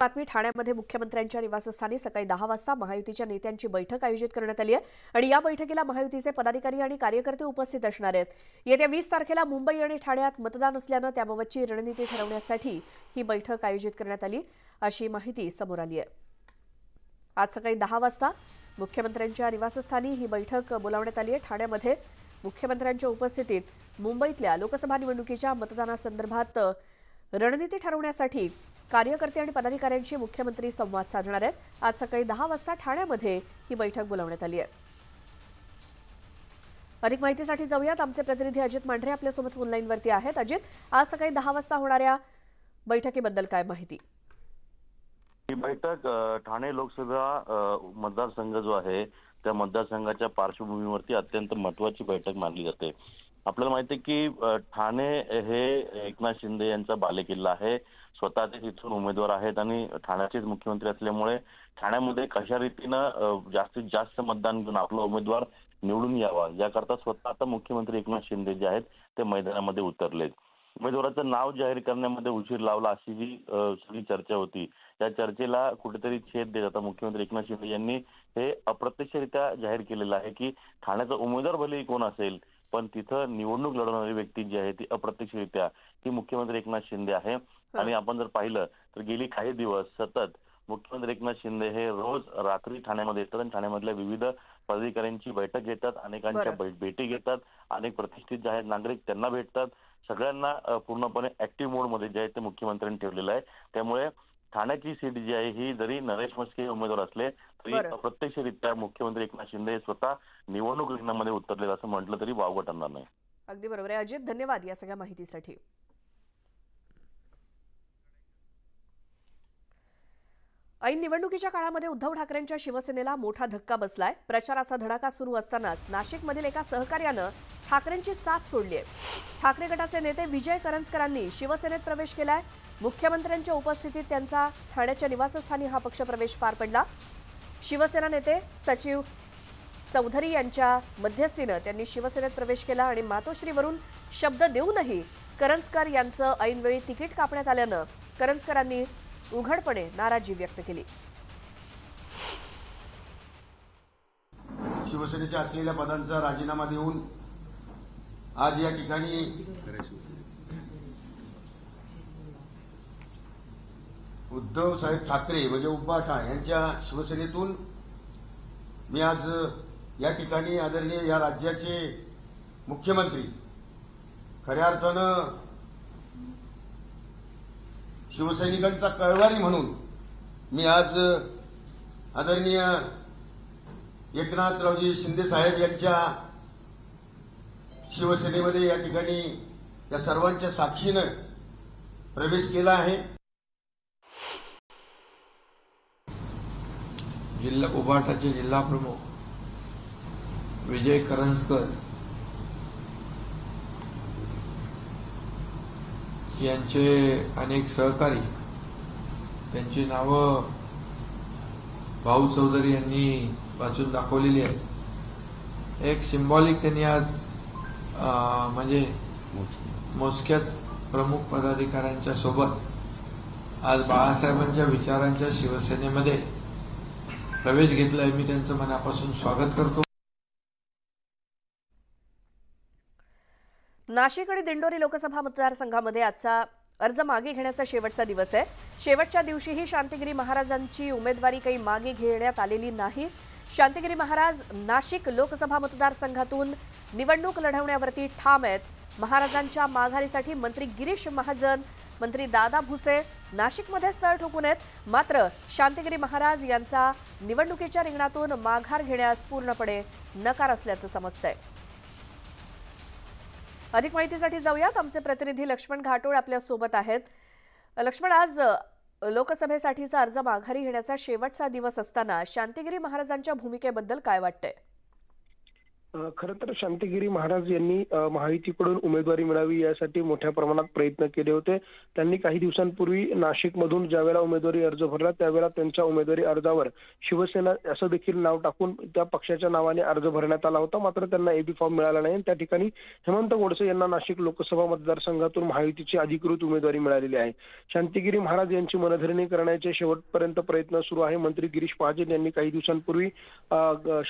बातमी ठाण्यामध्ये मुख्यमंत्र्यांच्या निवासस्थानी सकाळी दहा वाजता महायुतीच्या नेत्यांची बैठक आयोजित करण्यात आली आहे आणि या बैठकीला महायुतीचे पदाधिकारी आणि कार्यकर्ते उपस्थित असणार आहेत. येत्या वीस तारखेला मुंबई आणि ठाण्यात मतदान असल्यानं त्याबाबतची रणनीती ठरवण्यासाठी ही बैठक आयोजित करण्यात आली अशी माहिती समोर आली आहे. आज सकाळी दहा वाजता मुख्यमंत्र्यांच्या निवासस्थानी ही बैठक बोलावण्यात आली आहे. ठाण्यामध्ये मुख्यमंत्र्यांच्या उपस्थितीत मुंबईतल्या लोकसभा निवडणुकीच्या मतदानासंदर्भात रणनीती ठरवण्यासाठी कार्यकर्ते आणि पदाधिकाऱ्यांशी मुख्यमंत्री संवाद साधणार आहेत. आज सकाळी दहा वाजता ठाण्यामध्ये ही बैठक बोलावण्यात आली आहे. अधिक माहितीसाठी जाऊयात. आमचे प्रतिनिधी अजित मांढरे आपल्यासोबत ऑनलाईनवरती आहेत. अजित आज सकाळी दहा वाजता होणाऱ्या बैठकीबद्दल काय माहिती? ही बैठक ठाणे लोकसभा मतदारसंघ जो आहे त्या मतदारसंघाच्या पार्श्वभूमीवरती अत्यंत महत्वाची बैठक मानली जाते. आपल्याला माहिती आहे की ठाणे हे एकनाथ शिंदे यांचा बालेकिल्ला आहे. स्वतः ते तिथून उमेदवार आहेत आणि ठाण्याचेच मुख्यमंत्री असल्यामुळे ठाण्यामध्ये कशा रीतीनं जास्तीत जास्त मतदान घेऊन आपला उमेदवार निवडून यावा याकरता स्वतः आता मुख्यमंत्री एकनाथ शिंदे जे आहेत ते मैदानामध्ये उतरलेत. उमेदवाराचं नाव जाहीर करण्यामध्ये उशीर लावला अशी जी सगळी चर्चा होती. त्या चर्चेला कुठेतरी छेद देत आता मुख्यमंत्री एकनाथ शिंदे यांनी हे अप्रत्यक्षरित्या जाहीर केलेलं आहे की ठाण्याचा उमेदवार भलेही कोण असेल पण तिथं निवडणूक लढवणारी व्यक्ती जी आहे ती अप्रत्यक्षरित्या ती मुख्यमंत्री एकनाथ शिंदे आहे. आणि आपण जर पाहिलं तर गेली काही दिवस सतत मुख्यमंत्री एकनाथ शिंदे हे रोज रात्री ठाण्यामध्ये येतात आणि ठाण्यामधल्या विविध पदाधिकाऱ्यांची बैठक घेतात अनेकांच्या भेटी घेतात अनेक प्रतिष्ठित जे आहेत नागरिक त्यांना भेटतात. सगळ्यांना पूर्णपणे ऍक्टिव्ह मोडमध्ये जे आहे ते मुख्यमंत्र्यांनी ठेवलेलं आहे. त्यामुळे ठाण्याची सीट जी आहे ही जरी नरेश मस्के उमेदवार असले तरी. अप्रत्यक्षरित्या मुख्यमंत्री एकनाथ शिंदे हे स्वतः निवडणूक रिंगणामध्ये उतरले असं म्हटलं तरी वावगं ठरणार नाही. अगदी बरोबर आहे. अजित धन्यवाद या सगळ्या माहितीसाठी. ऐन निवडणुकीच्या काळामध्ये उद्धव ठाकरेंच्या शिवसेनेला मोठा धक्का बसलाय. प्रचाराचा धडाका सुरू असतानाच नाशिकमधील एका सहकार्यानं ठाकरेंची साथ सोडली आहे ठाकरे गटाचे नेते विजय करंजकरांनी शिवसेनेत प्रवेश केलाय. मुख्यमंत्र्यांच्या उपस्थितीत त्यांचा ठाण्याच्या निवासस्थानी हा पक्षप्रवेश पार पडला. शिवसेना नेते सचिव चौधरी यांच्या मध्यस्थीनं त्यांनी शिवसेनेत प्रवेश केला आणि मातोश्रीवरून शब्द देऊनही करंजकर यांचं ऐनवेळी तिकीट कापण्यात आल्यानं करंजकरांनी उघडपणे नाराजी व्यक्त केली. शिवसेनेच्या असलेल्या पदांचा राजीनामा देऊन आज या ठिकाणी उद्धव साहेब ठाकरे म्हणजे उपाठा यांच्या शिवसेनेतून मी आज या ठिकाणी आदरणीय या राज्याचे मुख्यमंत्री खऱ्या अर्थानं शिवसैनिकांचा कळवारी म्हणून मी आज आदरणीय एकनाथरावजी शिंदे साहेब यांच्या शिवसेनेमध्ये या ठिकाणी या सर्वांच्या साक्षीनं प्रवेश केला आहे. जिल्हा उभाटाचे जिल्हा प्रमुख विजय करंजकर यांचे अनेक सहकारी त्यांची नावं भाऊ चौधरी यांनी वाचून दाखवलेली आहेत. एक सिम्बॉलिक त्यांनी आज म्हणजे मोजक्याच प्रमुख पदाधिकाऱ्यांच्या सोबत आज बाळासाहेबांच्या विचारांच्या शिवसेनेमध्ये प्रवेश घेतलाय. मी त्यांचं मनापासून स्वागत करतो. नाशिक आणि दिंडोरी लोकसभा मतदारसंघामध्ये आजचा अर्ज मागे घेण्याचा शेवटचा दिवस आहे. शेवटच्या दिवशीही शांतिगिरी महाराजांची उमेदवारी काही मागे घेण्यात आलेली नाही. शांतिगिरी महाराज नाशिक लोकसभा मतदारसंघातून निवडणूक लढवण्यावरती ठाम आहेत. महाराजांच्या माघारीसाठी मंत्री गिरीश महाजन मंत्री दादा भुसे नाशिकमध्ये स्थळ ठोकून आहेत. मात्र शांतिगिरी महाराज यांचा निवडणुकीच्या रिंगणातून माघार घेण्यास पूर्णपणे नकार असल्याचं समजतंय. अधिक माहितीसाठी जाऊयात. आमचे प्रतिनिधी लक्ष्मण घाटोळ आपल्यासोबत आहेत. लक्ष्मण आज लोकसभेसाठीचा अर्ज माघारी घेण्याचा शेवटचा दिवस असताना शांतिगिरी महाराजांच्या भूमिकेबद्दल काय वाटतंय? खर तर शांतिगिरी महाराज यांनी महायुतीकडून उमेदवारी मिळावी यासाठी मोठ्या प्रमाणात प्रयत्न केले होते. त्यांनी काही दिवसांपूर्वी नाशिकमधून ज्यावेळेला उमेदवारी अर्ज भरला त्यावेळेला त्यांच्या उमेदवारी अर्जावर शिवसेना असं देखील नाव टाकून त्या पक्षाच्या नावाने अर्ज भरण्यात आला होता. मात्र त्यांना एबी फॉर्म मिळाला नाही. त्या ठिकाणी हेमंत गोडसे यांना नाशिक लोकसभा मतदारसंघातून महायुतीची अधिकृत उमेदवारी मिळालेली आहे. शांतिगिरी महाराज यांची मनधरणी करण्याचे शेवटपर्यंत प्रयत्न सुरू आहे. मंत्री गिरीश महाजन यांनी काही दिवसांपूर्वी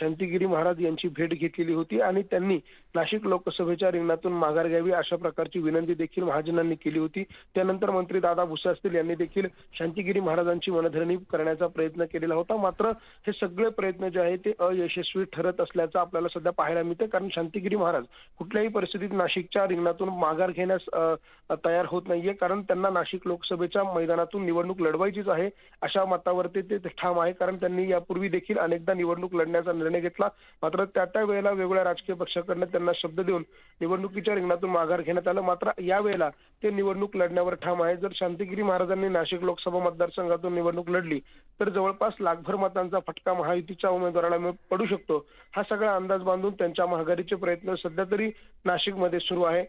शांतिगिरी महाराज यांची भेट घेतलेली होती आणि त्यांनी नाशिक लोकसभेच्या रिंगणातून माघार घ्यावी अशा प्रकारची विनंती देखील महाजनांनी केली होती. त्यानंतर मंत्री दादा भुसे असतील यांनी देखील शांतिगिरी महाराजांची मनधरणी करण्याचा प्रयत्न केलेला होता. मात्र हे सगळे प्रयत्न जे आहे ते अयशस्वी ठरत असल्याचं आपल्याला सध्या पाहायला मिळतं कारण शांतिगिरी महाराज कुठल्याही परिस्थितीत नाशिकच्या रिंगणातून माघार घेण्यास तयार होत नाहीये. कारण त्यांना नाशिक लोकसभेच्या मैदानातून निवडणूक लढवायचीच आहे अशा मतावरती ते ते ठाम आहे. कारण त्यांनी यापूर्वी देखील अनेकदा निवडणूक लढण्याचा निर्णय घेतला. मात्र त्या त्या वेळेला वेगवेगळ्या राजकीय पक्षाकडनं त्यांना शब्द देऊन निवडणुकीच्या रिंगणातून माघार घेण्यात आलं. मात्र यावेळेला ते निवडणूक लढण्यावर ठाम आहे जर शांतिगिरी महाराजांनी नाशिक लोकसभा मतदारसंघातून निवडणूक लढली तर जवळपास लाखभर मतांचा फटका महायुतीच्या उमेदवाराला पडू शकतो. हा सगळा अंदाज बांधून त्यांच्या महागारीचे प्रयत्न सध्या तरी नाशिकमध्ये सुरू आहे.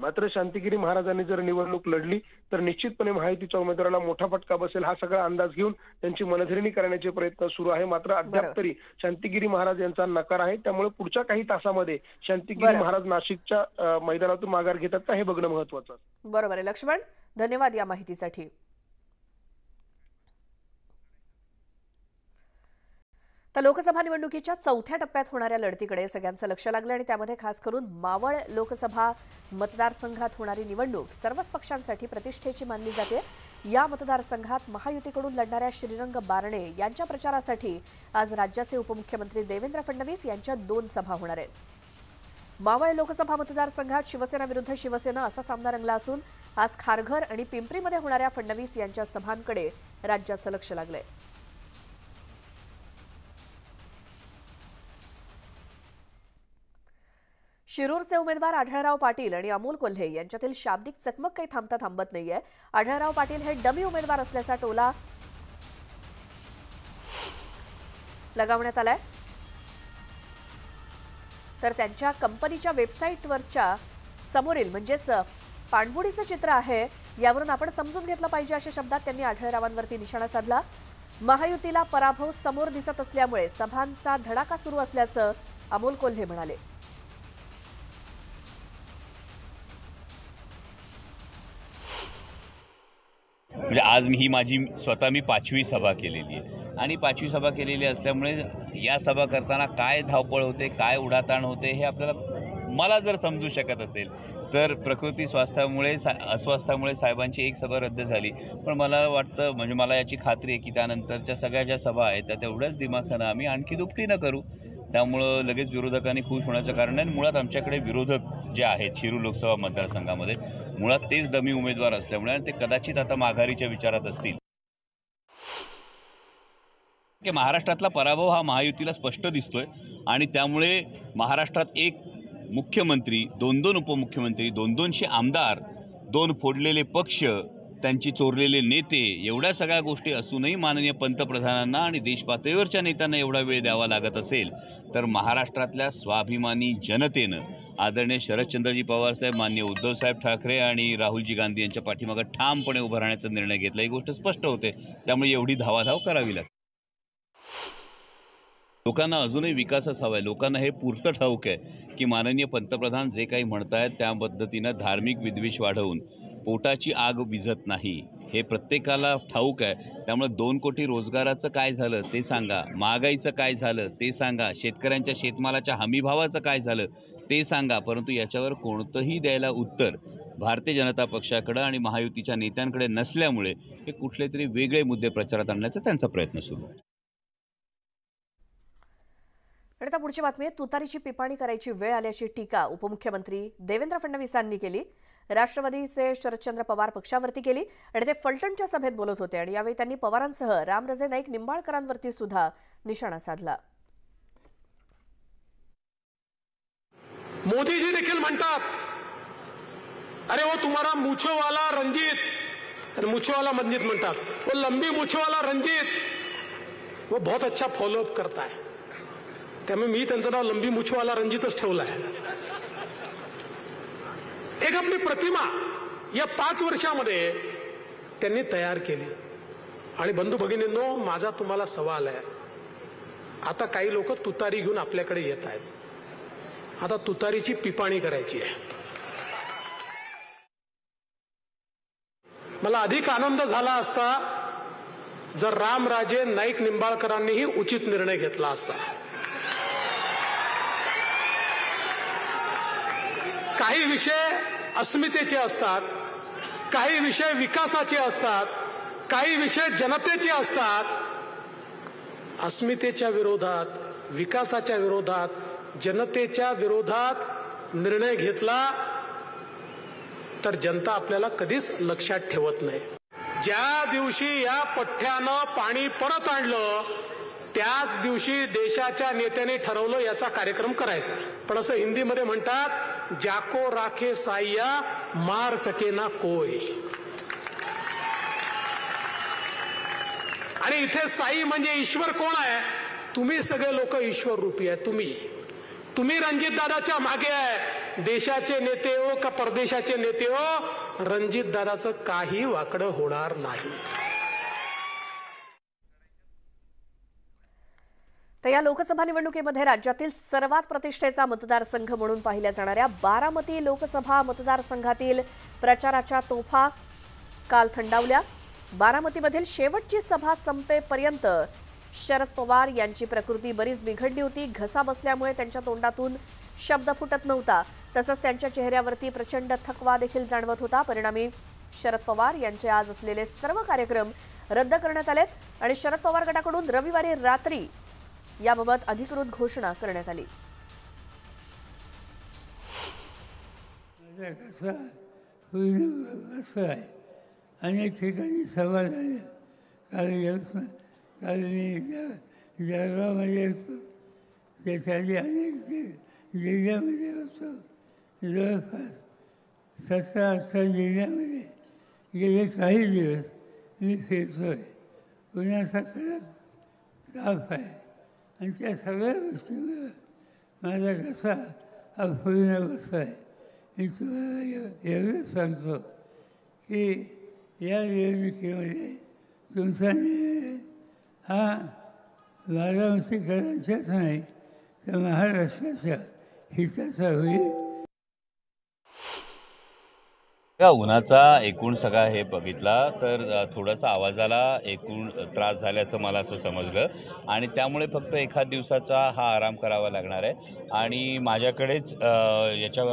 मात्र शांतिगिरी महाराजांनी जर निवडणूक लढली तर निश्चितपणे महायुतीच्या उमेदवाराला मोठा फटका बसेल हा सगळा अंदाज घेऊन त्यांची मनधरणी करण्याचे प्रयत्न सुरू आहे मात्र अद्याप. तरी शांतिगिरी महाराज यांचा नकार आहे त्यामुळे पुढच्या काही तासामध्ये शांतिगिरी. महाराज नाशिकच्या मैदानातून माघार घेतात का हे बघणं महत्वाचं. बरोबर आहे लक्ष्मण धन्यवाद या माहितीसाठी तर लोकसभा निवडणुकीच्या चौथ्या टप्प्यात होणाऱ्या लढतीकडे सगळ्यांचं लक्ष लागलं आणि त्यामध्ये खास करून मावळ लोकसभा मतदारसंघात होणारी निवडणूक सर्वच पक्षांसाठी प्रतिष्ठेची मानली जाते. या मतदारसंघात महायुतीकडून लढणाऱ्या श्रीरंग बारणे यांच्या प्रचारासाठी आज राज्याचे उपमुख्यमंत्री देवेंद्र फडणवीस यांच्या दोन सभा होणार आहेत. मावळ लोकसभा मतदारसंघात शिवसेना विरुद्ध शिवसेना असा सामना रंगला असून आज खारघर आणि पिंपरीमध्ये होणाऱ्या फडणवीस यांच्या सभांकडे राज्याचं लक्ष लागलंय. शिरूरचे उमेदवार आढळराव पाटील आणि अमोल कोल्हे यांच्यातील शाब्दिक चकमक काही थांबता थांबत नाहीये. आढळराव पाटील हे डमी उमेदवार असल्याचा टोला लगावण्यात आलाय. तर त्यांच्या कंपनीच्या वेबसाईटवरच्या समोरील म्हणजेच पाणबुडीचं चित्र आहे यावरून आपण समजून घेतलं पाहिजे अशा शब्दात त्यांनी आढळरावांवरती निशाणा साधला. महायुतीला पराभव समोर दिसत असल्यामुळे सभांचा धडाका सुरू असल्याचं अमोल कोल्हे म्हणाले. म्हणजे आज मी ही माझी स्वतः मी पाचवी सभा केलेली आहे. आणि पाचवी सभा केलेली असल्यामुळे या सभा करताना काय धावपळ होते काय उडाताण होते हे आपल्याला मला जर समजू शकत असेल तर प्रकृती स्वास्थ्यामुळे सा अस्वास्थ्यामुळे साहेबांची एक सभा रद्द झाली. पण मला वाटतं म्हणजे मला याची खात्री आहे की त्यानंतरच्या सगळ्या ज्या सभा आहेत त्या तेवढ्याच दिमाखानं आम्ही आणखी दुपटीनं करू. त्यामुळं लगेच विरोधकांनी खुश होण्याचं कारण नाही. मुळात आमच्याकडे विरोधक जे आहेत शिरू लोकसभा मतदारसंघामध्ये मुळात तेच डमी उमेदवार असल्यामुळे आणि ते कदाचित आता माघारीच्या विचारात असतील. की महाराष्ट्रातला पराभव हा महायुतीला स्पष्ट दिसतोय आणि त्यामुळे महाराष्ट्रात एक मुख्यमंत्री दोन दोन उपमुख्यमंत्री दोन दोनशे आमदार दोन फोडलेले पक्ष त्यांची चोरलेले नेते एवढ्या सगळ्या गोष्टी असूनही माननीय पंतप्रधानांना आणि देशपातळीवरच्या नेत्यांना एवढा वेळ द्यावा लागत असेल तर महाराष्ट्रातल्या स्वाभिमानी जनतेनं आदरणीय शरदचंद्रजी पवारसाहेब मान्य उद्धवसाहेब ठाकरे आणि राहुलजी गांधी यांच्या पाठीमागं ठामपणे उभं राहण्याचा निर्णय घेतला. ही गोष्ट स्पष्ट होते. त्यामुळे एवढी धावाधाव करावी लागते. लोकांना अजूनही विकासच हवा आहे लोकांना हे पुरतं ठाऊक आहे की माननीय पंतप्रधान जे काही म्हणतायत त्या पद्धतीनं धार्मिक विद्वेष वाढवून पोटाची आग विझत नाही. हे प्रत्येकाला ठाऊक आहे. त्यामुळे दोन कोटी रोजगाराचं काय झालं ते सांगा. महागाईचं काय झालं ते सांगा. शेतकऱ्यांच्या शेतमालाच्या हमीभावाचं काय झालं ते सांगा. परंतु याच्यावर कोणतंही द्यायला उत्तर भारतीय जनता पक्षाकडं आणि महायुतीच्या नेत्यांकडे नसल्यामुळे हे कुठले तरी वेगळे मुद्दे प्रचारात आणण्याचा त्यांचा प्रयत्न सुरू आहे. आता पुढची बातमी आहे. तुतारीची पिपाणी करायची वेळ आल्याची टीका उपमुख्यमंत्री देवेंद्र फडणवीसांनी केली. राष्ट्रवादीचे शरदचंद्र पवार पक्षावरती केली आणि ते फलटणच्या सभेत बोलत होते आणि यावेळी त्यांनी पवारांसह रामरजे नाईक निंबाळकरांवरती सुद्धा निशाणा साधला. मोदीजी देखील म्हणतात अरे वो तुम्हाला मुछोवाला रंजीत अरे मंजित म्हणतात. वो लंबी मुछोवाला रंजीत वो हो, बहुत अच्छा फॉलोअप करताय. त्यामुळे मी त्यांचं नाव लंबी मुछोवाला रणजितच ठेवलं आहे एक आपली प्रतिमा या पाच वर्षामध्ये त्यांनी तयार केली. आणि बंधू भगिनींनो माझा तुम्हाला सवाल आहे. आता काही लोक तुतारी घेऊन आपल्याकडे येत आहेत. आता तुतारीची पिपाणी करायची आहे. मला अधिक आनंद झाला असता जर रामराजे नाईक निंबाळकरांनीही उचित निर्णय घेतला असता. काही विषय अस्मितेचे असतात काही विषय विकासाचे असतात काही विषय जनतेचे असतात. अस्मितेच्या विरोधात विकासाच्या विरोधात जनतेच्या विरोधात निर्णय घेतला तर जनता आपल्याला कधीच लक्षात ठेवत नाही. ज्या दिवशी या पठ्ठ्यानं पाणी परत आणलं त्याच दिवशी देशाच्या नेत्याने ठरवलं याचा कार्यक्रम करायचा. पण असं हिंदीमध्ये म्हणतात जाको राखे साइया मार सके ना कोय आणि इथे साई म्हणजे ईश्वर कोण आहे? तुम्ही सगळे लोक ईश्वर रूपी आहे तुम्ही. तुम्ही रणजित दादाच्या मागे आहे. देशाचे नेते हो का परदेशाचे नेते हो रणजित दादाचं काही वाकडं होणार नाही. तर या लोकसभा निवडणुकीमध्ये राज्यातील सर्वात प्रतिष्ठेचा मतदारसंघ म्हणून पाहिल्या जाणाऱ्या बारामती लोकसभा मतदारसंघातील प्रचाराच्या तोफा काल थंडावल्या. बारामतीमधील शेवटची सभा संपेपर्यंत शरद पवार यांची प्रकृती बरीच बिघडली होती. घसा बसल्यामुळे त्यांच्या तोंडातून शब्द फुटत नव्हता. तसंच त्यांच्या चेहऱ्यावरती प्रचंड थकवा देखील जाणवत होता. परिणामी शरद पवार यांचे आज असलेले सर्व कार्यक्रम रद्द करण्यात आलेत आणि शरद पवार गटाकडून रविवारी रात्री याबाबत अधिकृत घोषणा करण्यात आली. असं आहे? अनेक ठिकाणी सभा झाल्या काल यवतमाळ काल मी ज- जळगावमध्ये असतो त्याच्या अनेक जिल्ह्यामध्ये असतो जवळपास सतरा अठरा जिल्ह्यामध्ये गेले काही दिवस मी फिरतो आहे पुण्याचा कडक ताप आहे. आणि त्या सगळ्या गोष्टीनं माझा घसा हा होईना बसला आहे. मी तुम्हाला एवढंच सांगतो की या निवडणुकीमध्ये तुमचा निर्णय हा बारामतीकरांच्याच नाही तर महाराष्ट्राच्या हिताचा होईल. या उन्हाचा एकूण सगळा हे बघितला तर थोडासा आवाजाला एकूण त्रास झाल्याचं मला असं समजलं. आणि त्यामुळे फक्त एखाद दिवसाचा हा आराम करावा लागणार आहे. आणि माझ्याकडेच याच्या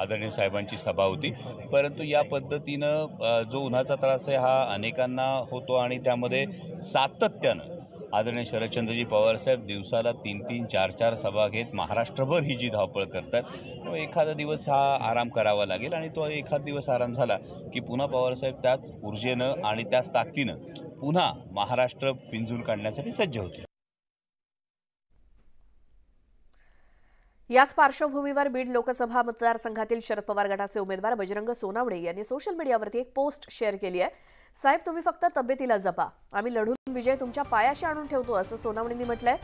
आदरणीय साहेबांची सभा होती. परंतु या पद्धतीनं जो उन्हाचा त्रास आहे हा अनेकांना होतो आणि त्यामध्ये सातत्यानं आदरणीय शरदचंद्रजी पवारसाहेब दिवसाला तीन तीन चार चार सभा घेत महाराष्ट्रभर ही जी धावपळ करतात मग एखादा दिवस हा आराम करावा लागेल आणि तो एखाद दिवस आराम झाला की पुन्हा पवारसाहेब त्याच ऊर्जेनं आणि त्याच ताकदीनं पुन्हा महाराष्ट्र पिंजून काढण्यासाठी सज्ज होते याच पार्श्वभूमीवर बीड लोकसभा मतदारसंघातील शरद पवार गटाचे उमेदवार बजरंग सोनावणे यांनी सोशल मीडियावरती एक पोस्ट शेअर केली आहे. साहेब तुम्ही फक्त तब्येतीला जपा. आम्ही लढून विजय तुमच्या पायाशी आणून ठेवतो असं सोनावणींनी म्हटलंय.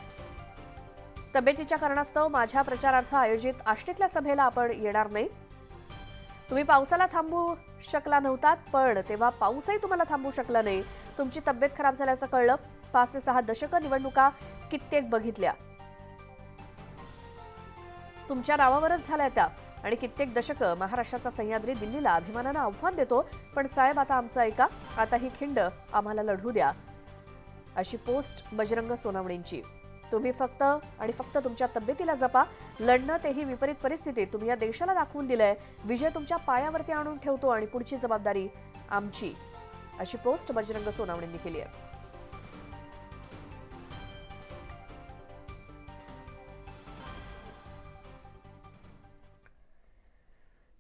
तब्येतीच्या कारणास्तव माझ्या प्रचारार्थ आयोजित आष्टीतल्या सभेला आपण येणार नाही. तुम्ही पावसाला थांबू शकला नव्हतात पण तेव्हा पाऊसही तुम्हाला थांबू शकला नाही. तुमची तब्येत खराब झाल्याचं कळलं. पाच ते सहा दशकं निवडणुका कित्येक बघितल्या. तुमच्या नावावरच झाल्या त्या. आणि कित्येक दशकं महाराष्ट्राचा सह्याद्री दिल्लीला अभिमानानं आव्हान देतो पण साहेब आता आमचं ऐका आता ही खिंड आम्हाला लढू द्या. अशी पोस्ट बजरंग सोनावणींची. तुम्ही फक्त आणि फक्त तुमच्या तब्येतीला जपा लढणं तेही विपरीत परिस्थितीत तुम्ही या देशाला दाखवून दिलंय. विजय तुमच्या पायावरती आणून ठेवतो आणि पुढची जबाबदारी आमची. अशी पोस्ट बजरंग सोनावणींनी केली आहे.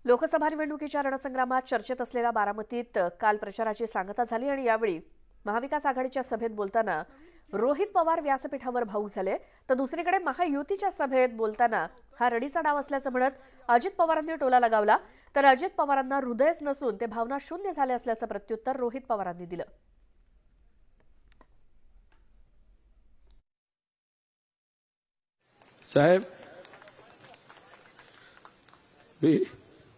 लोकसभा निवडणुकीच्या रणसंग्रामात चर्चेत असलेल्या बारामतीत काल प्रचाराची सांगता झाली आणि यावेळी महाविकास आघाडीच्या सभेत बोलताना रोहित पवार व्यासपीठावर भाऊक झाले. तर दुसरीकडे महायुतीच्या सभेत बोलताना हा रडीचा डाव असल्याचं म्हणत अजित पवारांनी टोला लगावला. तर अजित पवारांना हृदयच नसून ते भावना शून्य झाले असल्याचं प्रत्युत्तर रोहित पवारांनी दिलं. साहेब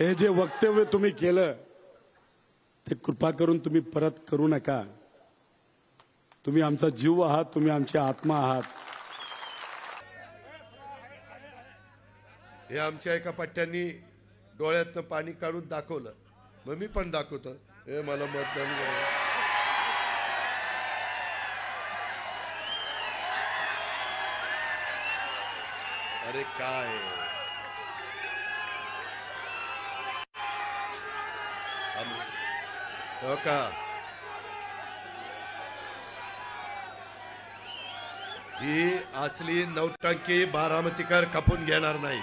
हे जे वक्तव्य तुम्ही केलं ते कृपा करून तुम्ही परत करू नका. तुम्ही आमचा जीव आहात तुम्ही आमची आत्मा आहात. हे आमच्या एका पट्ट्यांनी डोळ्यातनं पाणी काढून दाखवलं. मग मी पण दाखवतो. हे मला मतदान अरे काय? Toca. हो का? ही असली नौटंकी बारामतीकर खपून घेणार नाही.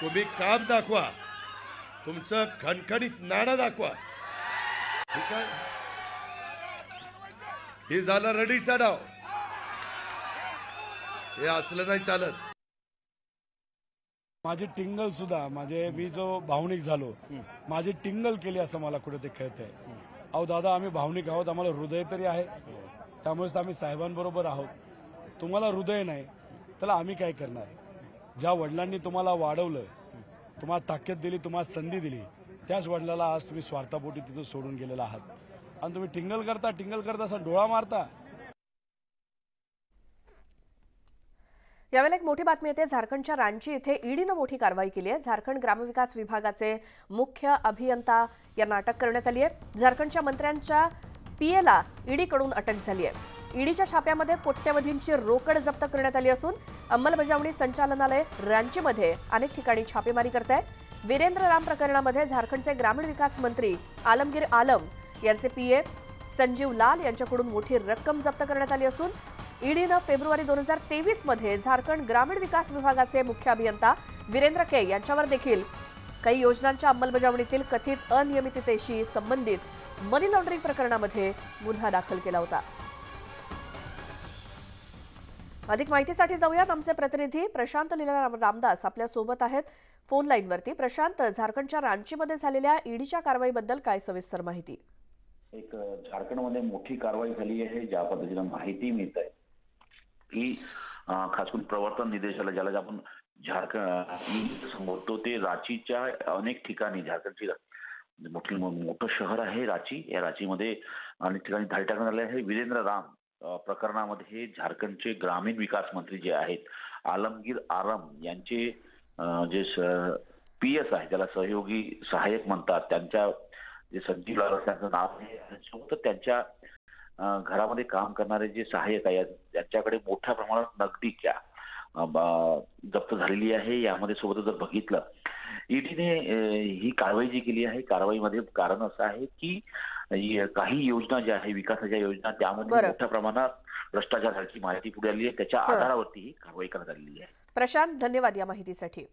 तुम्ही काम दाखवा. तुमचं खणखणीत नाणं दाखवा. ठीक आहे? हे झालं रडीचा डाव हे असलं नाही चालत. माझी टिंगल सुद्धा माझे मी जो भावनिक झालो माझी टिंगल केली असं मला कुठे ते कळतंय अहो दादा आम्ही भावनिक आहोत आम्हाला हृदय तरी आहे. त्यामुळेच तर आम्ही साहेबांबरोबर आहोत. तुम्हाला हृदय नाही त्याला आम्ही काय करणार? ज्या वडिलांनी तुम्हाला वाढवलं तुम्हाला ताकद दिली तुम्हाला संधी दिली त्याच वडिलाला आज तुम्ही स्वार्थापोटी तिथं सोडून गेलेला आहात. आणि तुम्ही टिंगल करता टिंगल करता असा डोळा मारता यावेळेला एक मोठी बातमी येते. झारखंडच्या रांची इथे ईडीनं मोठी कारवाई केली आहे. झारखंड ग्रामविकास विभागाचे मुख्य अभियंता यांना अटक करण्यात आली आहे. झारखंडच्या मंत्र्यांच्या पीएला ईडीकडून अटक झाली आहे. ईडीच्या छाप्यामध्ये कोट्यवधींची रोकड जप्त करण्यात आली असून अंमलबजावणी संचालनालय रांचीमध्ये अनेक ठिकाणी छापेमारी करत आहे वीरेंद्र राम प्रकरणामध्ये झारखंडचे ग्रामीण विकास मंत्री आलमगीर आलम यांचे पीए संजीव लाल यांच्याकडून मोठी रक्कम जप्त करण्यात आली असून ईडीनं फेब्रुवारी दोन हजार तेवीसमध्ये झारखंड ग्रामीण विकास विभागाचे मुख्य अभियंता वीरेंद्र के यांच्यावर देखील काही योजनांच्या अंमलबजावणीतील कथित अनियमिततेशी संबंधित मनी लॉन्ड्रिंग प्रकरणामध्ये गुन्हा दाखल केला होता. अधिक माहितीसाठी जाऊयात. आमचे प्रतिनिधी प्रशांत लीला राम- रामदास आपल्यासोबत आहेत. फोन लाईनवरती प्रशांत झारखंडच्या रांचीमध्ये झालेल्या ईडीच्या कारवाईबद्दल काय सविस्तर माहिती? एक झारखंडमध्ये मोठी कारवाई झाली आहे. ज्या पद्धतीनं माहिती मिळत आहे की खास करून प्रवर्तन निदेशालय ज्याला जे आपण झारखंड संबोधतो ते रांचीच्या अनेक ठिकाणी झारखंडची म्हणजे मोठी मोठं शहर आहे रांची. या रांचीमध्ये अनेक ठिकाणी धाडी टाकण्यात आले आहे. वीरेंद्र राम प्रकरणामध्ये प्रकरणामध्ये झारखंडचे ग्रामीण विकास मंत्री जे आहेत आलमगीर आरम यांचे जे पी एस आहे ज्याला सहयोगी सहाय्यक म्हणतात त्यांच्या जे संजीव लाल त्यांचं नाव आहे. त्यांच्या घरामध्ये काम करणारे जे सहाय्यक आहे त्यांच्याकडे मोठ्या प्रमाणात नगदी क्या अ, ब- जप्त झालेली आहे यामध्ये सोबतच जर बघितलं ईडीने ही कारवाई जी केली आहे कारवाईमध्ये कारण असं आहे की काही योजना ज्या आहे विकासाच्या योजना त्यामध्ये. मोठ्या प्रमाणात भ्रष्टाचार झाल्याची माहिती पुढे आली आहे त्याच्या. आधारावरती ही कारवाई करण्यात आलेली आहे प्रशांत धन्यवाद या माहितीसाठी